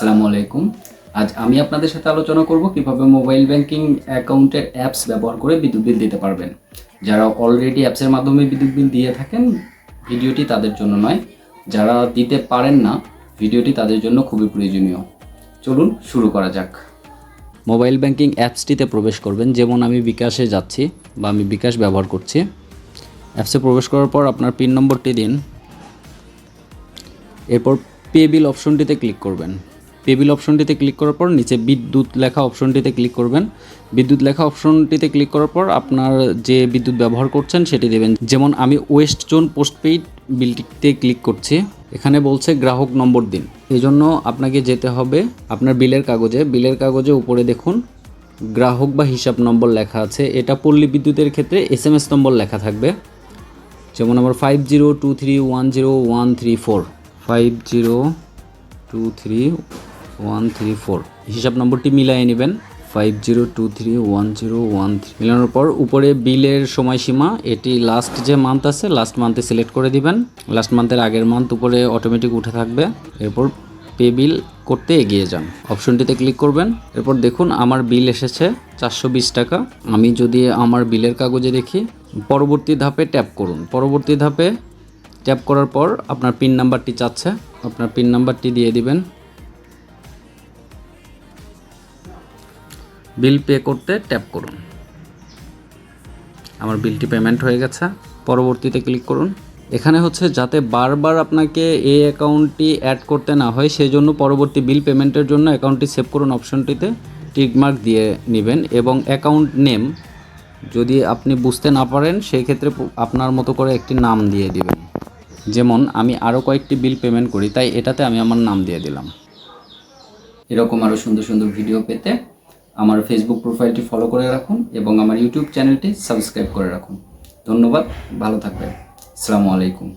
আসসালামু আলাইকুম। আজ আমি আপনাদের সাথে আলোচনা করব কীভাবে মোবাইল ব্যাংকিং অ্যাকাউন্টের অ্যাপস ব্যবহার করে বিদ্যুৎ বিল দিতে পারবেন। যারা অলরেডি অ্যাপসের মাধ্যমে বিদ্যুৎ বিল দিয়ে থাকেন, ভিডিওটি তাদের জন্য নয়। যারা দিতে পারেন না, ভিডিওটি তাদের জন্য খুবই প্রয়োজনীয়। চলুন শুরু করা যাক। মোবাইল ব্যাংকিং অ্যাপসটিতে প্রবেশ করবেন। যেমন আমি বিকাশে যাচ্ছি বা আমি বিকাশ ব্যবহার করছি। অ্যাপসে প্রবেশ করার পর আপনার পিন নম্বরটি দিন। এরপর পে বিল অপশনটিতে ক্লিক করবেন। পে বিল অপশনটিতে ক্লিক করার পর নিচে বিদ্যুৎ লেখা অপশনটিতে ক্লিক করবেন। বিদ্যুৎ লেখা অপশনটিতে ক্লিক করার পর আপনার যে বিদ্যুৎ ব্যবহার করছেন সেটি দেবেন। যেমন আমি ওয়েস্ট জোন পোস্টপেইড বিলটিতে ক্লিক করছি। এখানে বলছে গ্রাহক নম্বর দিন। এই জন্য আপনাকে যেতে হবে আপনার বিলের কাগজে। বিলের কাগজে উপরে দেখুন, গ্রাহক বা হিসাব নম্বর লেখা আছে। এটা পল্লী বিদ্যুতের ক্ষেত্রে এস এম এস নম্বর লেখা থাকবে। যেমন আমার five zero two three one zero one three four five zero two three one three four হিসাব নম্বরটি মিলিয়ে নেবেন five zero two three one zero one three মিলানোর পর উপরে বিলের সময়সীমা, এটি লাস্ট যে মান্থ আছে লাস্ট মান্থে সিলেক্ট করে দিবেন। লাস্ট মান্থের আগের মান্থ উপরে অটোমেটিক উঠে থাকবে। এরপর পে বিল করতে এগিয়ে যান। অপশনটিতে ক্লিক করবেন। এরপর দেখুন, আমার বিল এসেছে চারশো বিশ টাকা। আমি যদি আমার বিলের কাগজে দেখি, পরবর্তী ধাপে ট্যাপ করুন। পরবর্তী ধাপে ট্যাপ করার পর আপনার পিন নাম্বারটি চাচ্ছে। আপনার পিন নাম্বারটি দিয়ে দিবেন। বিল পে করতে ট্যাপ করুন। আমার বিলটি পেমেন্ট হয়ে গেছে। পরবর্তীতে ক্লিক করুন। এখানে হচ্ছে যাতে বারবার আপনাকে এই অ্যাকাউন্টটি অ্যাড করতে না হয় সেই জন্য পরবর্তী বিল পেমেন্টের জন্য অ্যাকাউন্টটি সেভ করুন অপশনটিতে, টিকমার্ক দিয়ে নেবেন এবং অ্যাকাউন্ট নেম যদি আপনি বুঝতে না পারেন সেই ক্ষেত্রে আপনার মতো করে একটি নাম দিয়ে দিবেন। যেমন, আমি আরও কয়েকটি বিল পেমেন্ট করি, তাই এটাতে আমি আমার নাম দিয়ে দিলাম। এরকম আরও সুন্দর সুন্দর ভিডিও পেতে আমার ফেসবুক প্রোফাইলটি ফলো করে রাখুন এবং আমার ইউটিউব চ্যানেলটি সাবস্ক্রাইব করে রাখুন। ধন্যবাদ, ভালো থাকবেন। আসসালামু আলাইকুম।